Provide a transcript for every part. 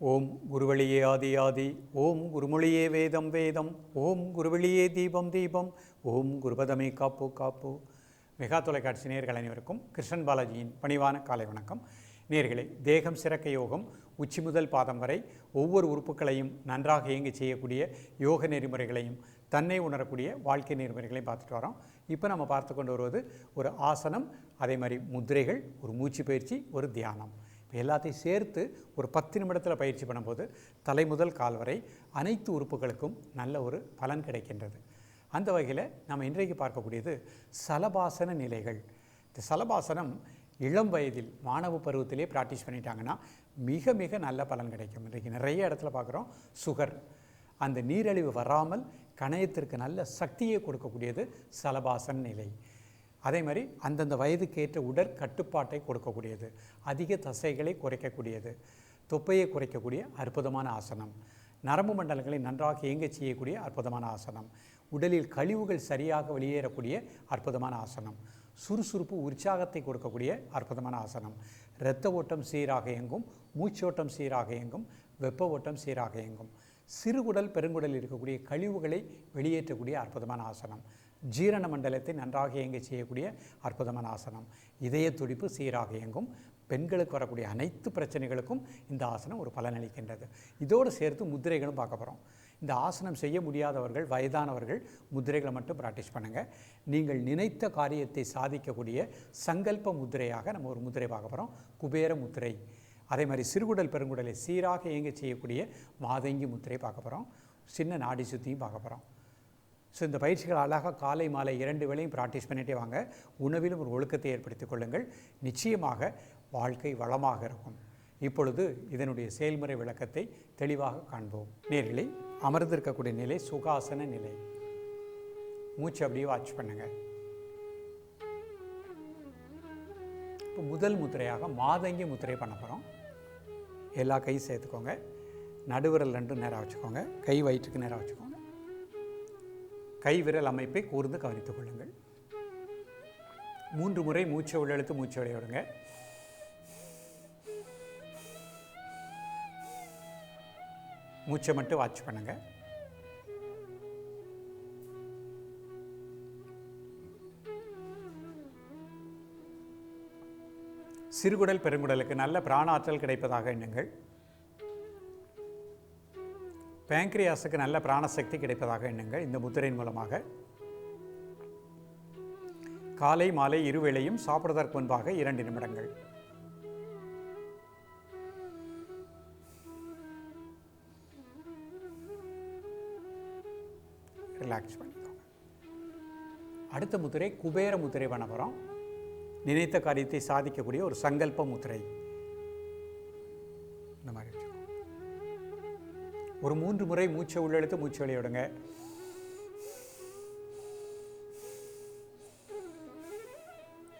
ஓம் குருவழியே ஆதி ஆதி ஓம் குருமொழியே வேதம் வேதம் ஓம் குருவழியே தீபம் தீபம் ஓம் குருபதமே காப்பு காப்பு. மெகா தொலைக்காட்சி நேர்கள் அனைவருக்கும் கிருஷ்ணன் பாலாஜியின் பணிவான காலை வணக்கம். நேர்களே தேகம் சிறக்க யோகம் உச்சி முதல் பாதம் வரை ஒவ்வொரு உறுப்புகளையும் நன்றாக இயங்கி செய்யக்கூடிய யோக நெறிமுறைகளையும் தன்னை உணரக்கூடிய வாழ்க்கை நெறிமுறைகளையும் பார்த்துட்டு வரோம். இப்போ நம்ம பார்த்து கொண்டு வருவது ஒரு ஆசனம் அதே மாதிரி முத்திரைகள் ஒரு மூச்சு பயிற்சி ஒரு தியானம். இப்போ எல்லாத்தையும் சேர்த்து ஒரு பத்து நிமிடத்தில் பயிற்சி பண்ணும்போது தலை முதல் கால் வரை அனைத்து உறுப்புகளுக்கும் நல்ல ஒரு பலன் கிடைக்கின்றது. அந்த வகையில் நம்ம இன்றைக்கு பார்க்கக்கூடியது சலபாசன நிலைகள். இந்த சலபாசனம் இளம் வயதில் மாணவ பருவத்திலே ப்ராக்டிஸ் பண்ணிட்டாங்கன்னா மிக மிக நல்ல பலன் கிடைக்கும். இன்றைக்கு நிறைய இடத்துல பார்க்குறோம் சுகர். அந்த நீரழிவு வராமல் கணையத்திற்கு நல்ல சக்தியை கொடுக்கக்கூடியது சலபாசன நிலை. அதே மாதிரி அந்தந்த வயதுக்கேற்ற உடற்கட்டுப்பாட்டை கொடுக்கக்கூடியது. அதிக தசைகளை குறைக்கக்கூடியது. தொப்பையை குறைக்கக்கூடிய அற்புதமான ஆசனம். நரம்பு மண்டலங்களை நன்றாக இயங்கச் செய்யக்கூடிய அற்புதமான ஆசனம். உடலில் கழிவுகள் சரியாக வெளியேறக்கூடிய அற்புதமான ஆசனம். சுறுசுறுப்பு உற்சாகத்தை கொடுக்கக்கூடிய அற்புதமான ஆசனம். இரத்த ஓட்டம் சீராக இயங்கும் மூச்சோட்டம் சீராக இயங்கும் வெப்ப ஓட்டம் சீராக இயங்கும். சிறுகுடல் பெருங்குடலில் இருக்கக்கூடிய கழிவுகளை வெளியேற்றக்கூடிய அற்புதமான ஆசனம். ஜீரண மண்டலத்தை நன்றாக இயங்க செய்யக்கூடிய அற்புதமான ஆசனம். இதய துடிப்பு சீராக இயங்கும். பெண்களுக்கு வரக்கூடிய அனைத்து பிரச்சனைகளுக்கும் இந்த ஆசனம் ஒரு பலனளிக்கின்றது. இதோடு சேர்த்து முத்திரைகளும் பார்க்க போகிறோம் இந்த ஆசனம் செய்ய முடியாதவர்கள் வயதானவர்கள் முத்திரைகளை மட்டும் ப்ராக்டிஸ் பண்ணுங்கள் நீங்கள் நினைத்த காரியத்தை சாதிக்கக்கூடிய சங்கல்ப முத்திரையாக நம்ம ஒரு முத்திரை பார்க்க போகிறோம் குபேர முத்திரை. அதே மாதிரி சிறுகுடல் பெருங்குடலை சீராக இயங்க செய்யக்கூடிய மாதங்கி முத்திரை பார்க்க போகிறோம் சின்ன நாடி சுத்தியும் பார்க்க போகிறோம் ஸோ இந்த பயிற்சிகள் அழகாக காலை மாலை இரண்டு வேளையும் ப்ராக்டிஸ் பண்ணிகிட்டே வாங்க. உணவிலும் ஒரு ஒழுக்கத்தை ஏற்படுத்திக் கொள்ளுங்கள். நிச்சயமாக வாழ்க்கை வளமாக இருக்கும். இப்பொழுது இதனுடைய செயல்முறை விளக்கத்தை தெளிவாக காண்போம். நேர்களை அமர்ந்திருக்கக்கூடிய நிலை சுகாசன நிலை. மூச்சு அப்படியே வாட்ச் பண்ணுங்க. இப்போ முதல் முத்திரையாக மாதங்கி முத்திரை பண்ண போகிறோம் எல்லா கையும் சேர்த்துக்கோங்க. நடுவிரல் ரெண்டும் நேராக வச்சுக்கோங்க. கை வயிற்றுக்கு நேராக வச்சுக்கோங்க. கைவிரல் அமைப்பை கூர்ந்து கவனித்துக் கொள்ளுங்கள். மூன்று முறை மூச்சை உள்ளெழுத்து மூச்சை விளையாடுங்க மூச்சை மட்டும் வாட்ச் பண்ணுங்க. சிறுகுடல் பெருங்குடலுக்கு நல்ல பிராணாற்றல் கிடைப்பதாக எண்ணுங்கள். பேங்க்ரியாஸுக்கு நல்ல பிராணசக்தி கிடைப்பதாக எண்ணுங்கள் இந்த முத்திரையின் மூலமாக. காலை மாலை இருவேளையும் சாப்பிடுவதற்கு முன்பாக இரண்டு நிமிடங்கள். ரிலாக்ஸ் பண்ணிக்கோங்க. அடுத்த முத்திரை குபேர முத்திரை பண்ண போகிறோம் நினைத்த காரியத்தை சாதிக்கக்கூடிய ஒரு சங்கல்ப முத்திரை. இந்த மாதிரி வச்சுக்கோங்க. ஒரு மூன்று முறை மூச்சை உள்ளெழுத்து மூச்சு வெளியே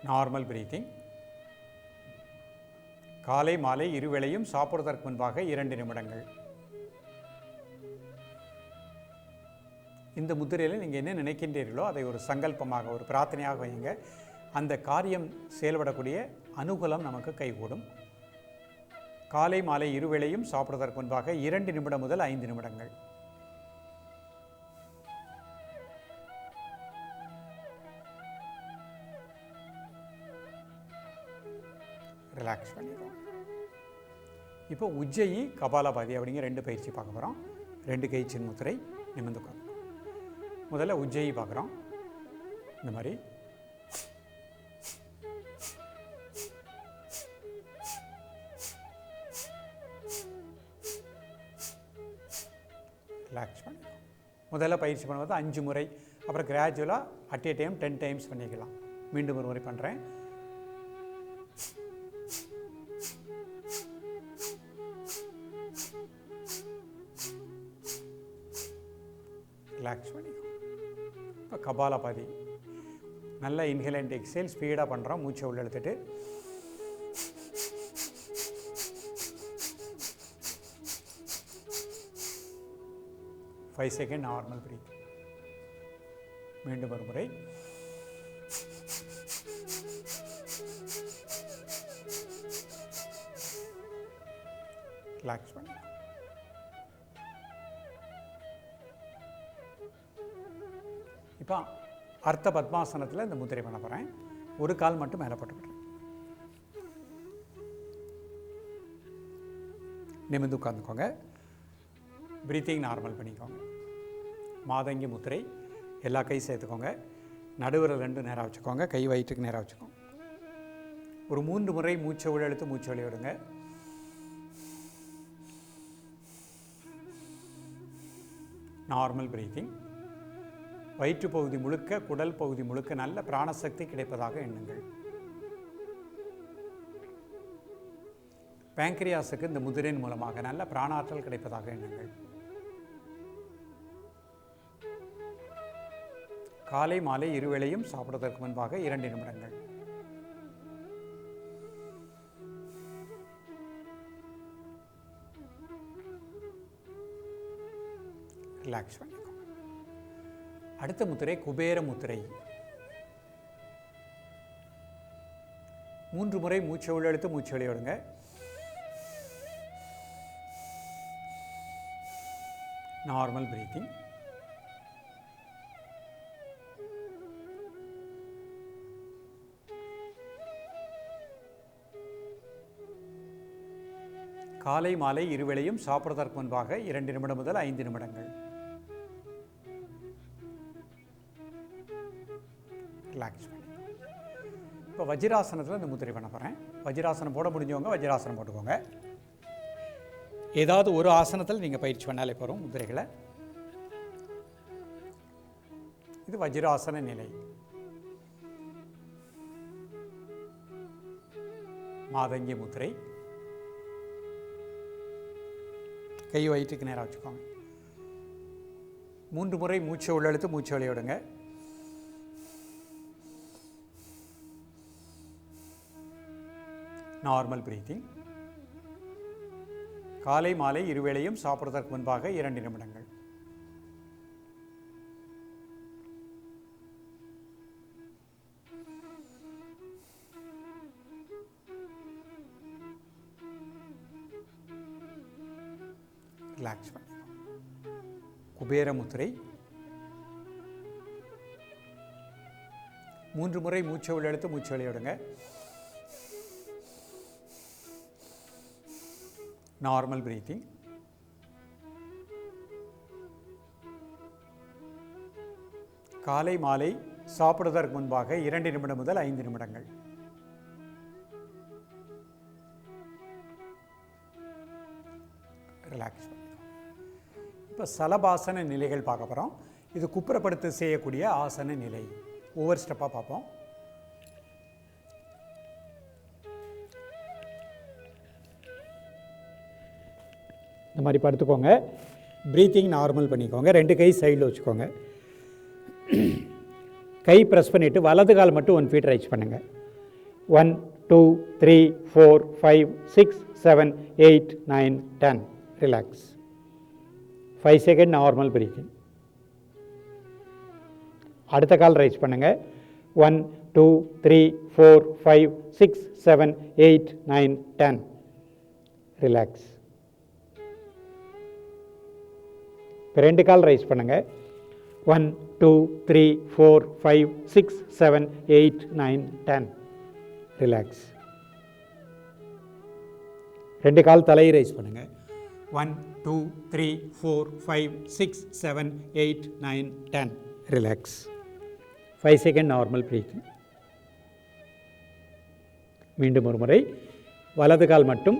நார்மல் பிரீத்திங் காலை மாலை இருவேளையும் சாப்பிடுவதற்கு முன்பாக இரண்டு நிமிடங்கள். இந்த முத்திரையில் நீங்கள் என்ன நினைக்கின்றீர்களோ அதை ஒரு சங்கல்பமாக ஒரு பிரார்த்தனையாக வையுங்க. அந்த காரியம் செயல்படக்கூடிய அனுகூலம் நமக்கு கைகூடும். காலை மாலை இருவேளையும் சாப்பிடுவதற்கு முன்பாக இரண்டு நிமிடம் முதல் ஐந்து நிமிடங்கள். ரிலாக்ஸ் பண்ணிடுவோம் இப்போ உஜ்ஜயி கபாலபாதி அப்படிங்கிற ரெண்டு பயிற்சி பார்க்க போகிறோம் ரெண்டு கை முத்திரை நிமிர்ந்து முதல்ல உஜ்ஜயி பார்க்குறோம். இந்த மாதிரி. ரிலாக்ஸ் பண்ணிக்கலாம் முதல்ல பயிற்சி பண்ணும்போது அஞ்சு முறை அப்புறம் கிராஜுவலாக at a time ten times பண்ணிக்கலாம். மீண்டும் ஒரு முறை பண்ணுறேன் ரிலாக்ஸ் பண்ணிக்கலாம் இப்போ கபாலபாதி நல்ல இன்ஹேல் அண்ட் எக்ஸேல் ஸ்பீடாக பண்ணுறோம் மூச்சை உள்ள ஃபைவ் செகண்ட் நார்மல் பிரீத் மீண்டும் ஒரு முறை ரிலாக்ஸ் பண்ண. இப்போ அர்த்த பத்மாசனத்தில் இந்த முத்திரை பண்ண போகிறேன் ஒரு கால் மட்டும் மேலே போட்டுக்கிறேன் நிமிந்து உட்காந்துக்கோங்க ப்ரீத்திங் நார்மல் பண்ணிக்கோங்க. மாதங்கி முத்திரை எல்லா கை சேர்த்துக்கோங்க. நடுவில் ரெண்டு நேராக வச்சுக்கோங்க. கை வயிற்றுக்கு நேராக வச்சுக்கோங்க. ஒரு மூன்று முறை மூச்சை உழெழுத்து மூச்சு வெளிய விடுங்க. நார்மல் பிரீத்திங் வயிற்று பகுதி முழுக்க குடல் பகுதி முழுக்க நல்ல பிராணசக்தி கிடைப்பதாக எண்ணுங்கள். பேங்க்ரியாஸுக்கு இந்த முதிரின் மூலமாக நல்ல பிராணாற்றல் கிடைப்பதாக எண்ணுங்கள். காலை மாலை இருவேளையும் சாப்பிடுவதற்கு முன்பாக இரண்டு நிமிடங்கள். ரிலாக்ஸ் பண்ணிக்கோங்க அடுத்த முத்திரை குபேர முத்திரை. மூன்று முறை மூச்சை உள்ளெடுத்து மூச்சு வெளியிடுங்க. நார்மல் பிரீத்திங் காலை மாலை இருவேளையும் சாப்பிட்றதற்கு முன்பாக இரண்டு நிமிடம் முதல் ஐந்து நிமிடங்கள். ரிலாக்ஸ் இப்போ வஜ்ராசனத்தில் இந்த முத்திரை பண்ண போகிறேன் வஜ்ராசனம் போட முடிஞ்சவங்க வஜ்ராசனம் போட்டுக்கோங்க. ஏதாவது ஒரு ஆசனத்தில் நீங்கள் பயிற்சி பண்ணாலே போகிறோம் முத்திரைகளை. இது வஜ்ராசன நிலை. மாதங்கி முத்திரை. கை வயிற்றுக்கு நேராக வச்சுக்கோங்க. மூன்று முறை மூச்சை உள்ளெழுத்து மூச்சு வெளிய நார்மல் பிரீத்திங் காலை மாலை இருவேளையும் சாப்பிட்றதற்கு முன்பாக இரண்டு நிமிடங்கள். ரிலாக்ஸ் குபேரமுத்திரை மூன்று முறை மூச்சை உள்ளெடுத்து மூச்சு வெளியிடுங்க நார்மல் பிரீத்திங் காலை மாலை சாப்பிடுவதற்கு முன்பாக இரண்டு நிமிடம் முதல் ஐந்து நிமிடங்கள். ரிலாக்ஸ் இப்போ சலபாசன நிலைகள் பார்க்க போகிறோம் இது குப்புறப்படுத்த செய்யக்கூடிய ஆசன நிலை. ஒவ்வொரு ஸ்டெப்பாக பார்ப்போம். இந்த மாதிரி படுத்துக்கோங்க. ப்ரீத்திங் நார்மல் பண்ணிக்கோங்க. ரெண்டு கை சைடில் வச்சுக்கோங்க. கை ப்ரெஸ் பண்ணிவிட்டு வலது கால் மட்டும் ஒன் ஃபீட் ரைஸ் பண்ணுங்கள் one two three four five six seven eight nine ten relax five second normal breathing அடுத்த கால் ரைஸ் பண்ணுங்கள் one two three four five six seven eight nine ten relax இப்போ ரெண்டு கால் ரைஸ் பண்ணுங்கள் one two three four five six seven eight nine ten relax ரெண்டு கால் தலையை ரைஸ் பண்ணுங்கள் one two three four five six seven eight nine ten. Relax five second normal breathing மீண்டும் ஒரு முறை. வலது கால் மட்டும்.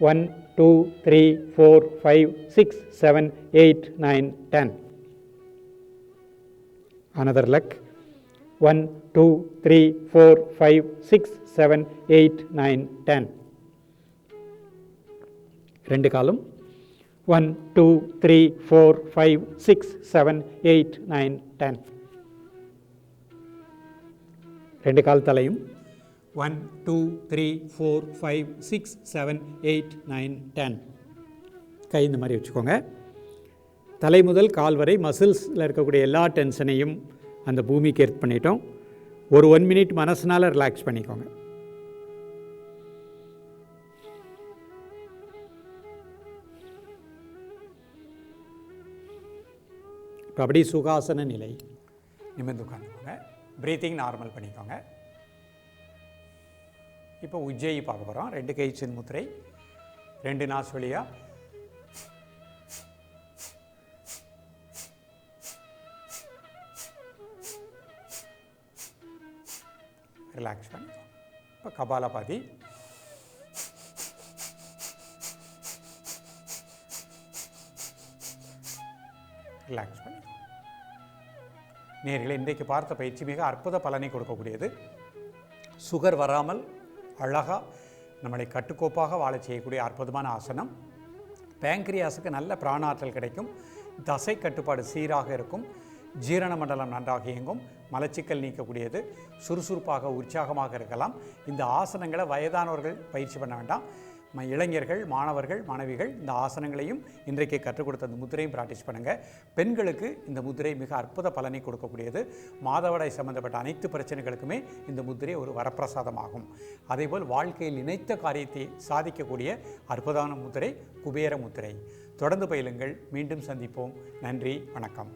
One two three four five six seven eight nine ten. Another leg one two three four five six seven eight nine ten. ரெண்டு காலும். One two three four five six seven eight nine ten ரெண்டு கால் தலையும். One two three four five six seven eight nine ten கை இந்த மாதிரி வச்சுக்கோங்க. தலை முதல் கால் வரை மசில்ஸில் இருக்கக்கூடிய எல்லா டென்ஷனையும் அந்த பூமிக்கு எர்த் பண்ணிட்டோம். ஒரு ஒன் மினிட் மனசுனால் ரிலாக்ஸ் பண்ணிக்கோங்க. இப்போ அப்படி சுகாசன நிலை. நிமிர்ந்து உட்காந்துக்கோங்க ப்ரீத்திங் நார்மல் பண்ணிக்கோங்க. இப்போ உஜ்ஜயி பார்க்க போகிறோம் ரெண்டு கை சின் முத்திரை ரெண்டு நாஸ் வழியாக ரிலாக்ஸ் பண்ணிக்கோங்க. இப்போ கபாலபாதி ரிலாக்ஸ் பண்ணி நேர்களை இன்றைக்கு பார்த்த பயிற்சி மிக அற்புத பலனை கொடுக்கக்கூடியது. சுகர் வராமல் அழகாக நம்மளை கட்டுக்கோப்பாக வாழச் செய்யக்கூடிய அற்புதமான ஆசனம். பேங்க்ரியாஸுக்கு நல்ல பிராணாற்றல் கிடைக்கும். தசை கட்டுப்பாடு சீராக இருக்கும். ஜீரண மண்டலம் நன்றாக இயங்கும். மலச்சிக்கல் நீக்கக்கூடியது. சுறுசுறுப்பாக உற்சாகமாக இருக்கலாம். இந்த ஆசனங்களை வயதானவர்கள் பயிற்சி பண்ண வேண்டாம். இளைஞர்கள் மாணவர்கள் மாணவிகள் இந்த ஆசனங்களையும் இன்றைக்கு கற்றுக் கொடுத்த அந்த முத்திரையும் ப்ராக்டிஸ் பண்ணுங்கள் பெண்களுக்கு இந்த முத்திரை மிக அற்புத பலனை கொடுக்கக்கூடியது. மாதவிடாய் சம்பந்தப்பட்ட அனைத்து பிரச்சனைகளுக்குமே இந்த முத்திரை ஒரு வரப்பிரசாதமாகும். அதேபோல் வாழ்க்கையில் நினைத்த காரியத்தை சாதிக்கக்கூடிய அற்புதமான முத்திரை குபேர முத்திரை. தொடர்ந்து பயிலுங்கள். மீண்டும் சந்திப்போம். நன்றி. வணக்கம்.